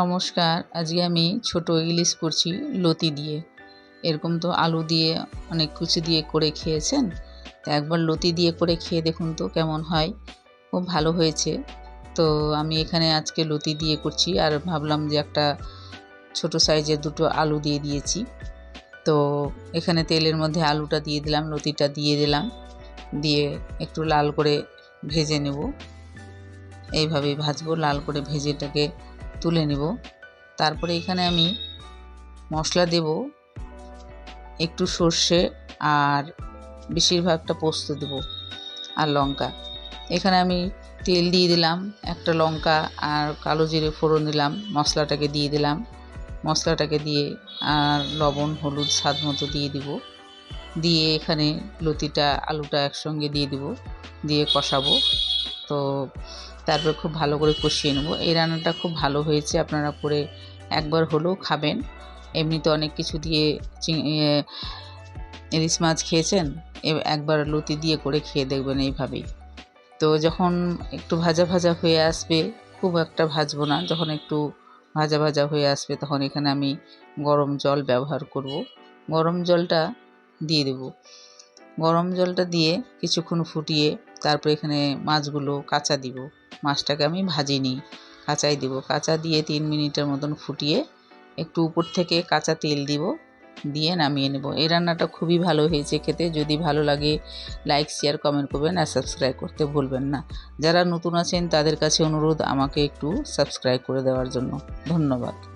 নমস্কার, আজকে আমি ছোট ইলিশ করছি লতি দিয়ে, এরকম তো আলু দিয়ে অনেক কিছু দিয়ে করে খেয়েছেন, তো একবার লতি দিয়ে করে খেয়ে দেখুন তো কেমন হয়, খুব ভালো হয়েছে। তো আমি এখানে আজকে লতি দিয়ে করছি, আর ভাবলাম যে একটা ছোট সাইজের দুটো আলু দিয়ে দিয়েছি। তো এখানে তেলের মধ্যে আলুটা দিয়ে দিলাম, লতিটা দিয়ে দিলাম, দিয়ে একটু লাল করে ভেজে নেব। এইভাবে ভাজবো, লাল করে ভেজেটাকে তুলে নেব। তারপরে এখানে আমি মশলা দেব, একটু সর্ষে আর বেশিরভাগটা পোস্ত দেব আর লঙ্কা। এখানে আমি তেল দিয়ে দিলাম, একটা লঙ্কা আর কালো জিরে ফোড়ন দিলাম, মশলাটাকে দিয়ে দিলাম। মশলাটাকে দিয়ে আর লবণ, হলুদ, স্বাদ মতো দিয়ে দিব। দিয়ে এখানে লতিটা, আলুটা একসঙ্গে দিয়ে দিব, দিয়ে কষাবো। তো তারপর খুব ভালো করে কষিয়ে নেব। এই রান্নাটা খুব ভালো হয়েছে, আপনারা করে একবার হলেও খাবেন। এমনিতে অনেক কিছু দিয়ে ইলিশ মাছ খেয়েছেন একবার লতি দিয়ে করে খেয়ে দেখবেন এইভাবেই। তো যখন একটু ভাজা ভাজা হয়ে আসবে, খুব একটা ভাজবো না, যখন একটু ভাজা ভাজা হয়ে আসবে তখন এখানে আমি গরম জল ব্যবহার করব। গরম জলটা দিয়ে দেব। গরম জলটা দিয়ে কিছুক্ষণ ফুটিয়ে তারপর এখানে মাছগুলো কাঁচা দিব। মাছটাকে আমি ভাজি নিই। কাঁচাই দিব। কাঁচা দিয়ে তিন মিনিটের মতন ফুটিয়ে একটু উপর থেকে কাঁচা তেল দিব। দিয়ে নামিয়ে নেব। এই রান্নাটা খুবই ভালো হয়েছে খেতে। যদি ভালো লাগে, লাইক, শেয়ার, কমেন্ট করবেন আর সাবস্ক্রাইব করতে ভুলবেন না। যারা নতুন আছেন, তাদের কাছে অনুরোধ আমাকে একটু সাবস্ক্রাইব করে দেওয়ার জন্য। ধন্যবাদ।